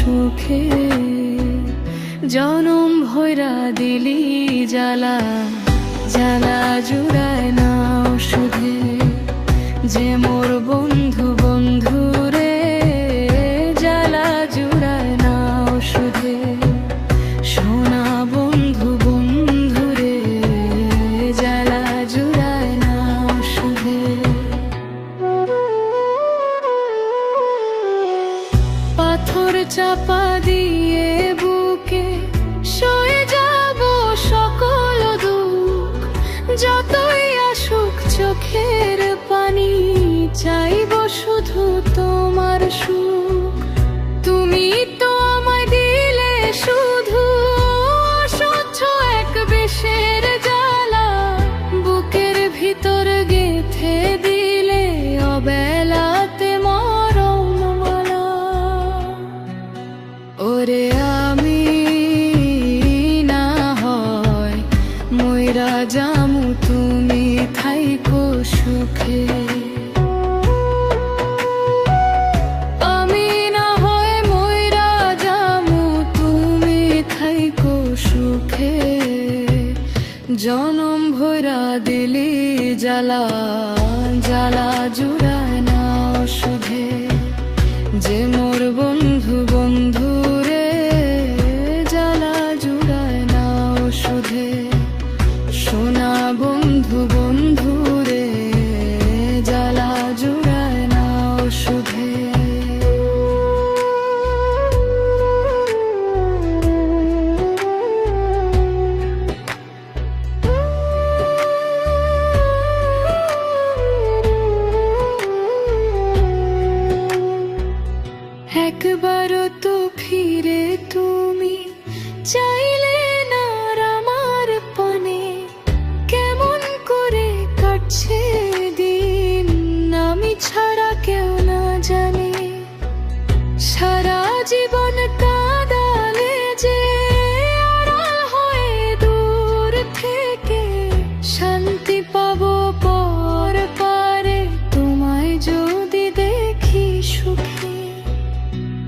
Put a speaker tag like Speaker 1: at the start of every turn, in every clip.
Speaker 1: সুখে জনম ভৈরা দিলি জালা জালা জুড়া পাথর চাপা দিয়ে বুকে সয়ে যাব সকল দুঃখ। যতই আসুক চোখের পানি চাই আমি জামু তুমি সুখে। জনম ভৈরা দিলি জ্বালা জ্বালা জু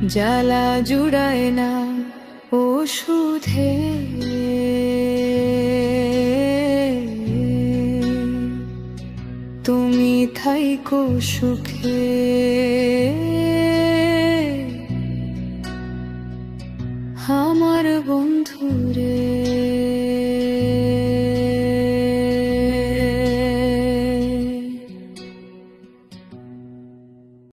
Speaker 1: জ্বালা জুড়ায় না ওষুধে। তুমি থাইকো সুখে। আমার বন্ধুরে।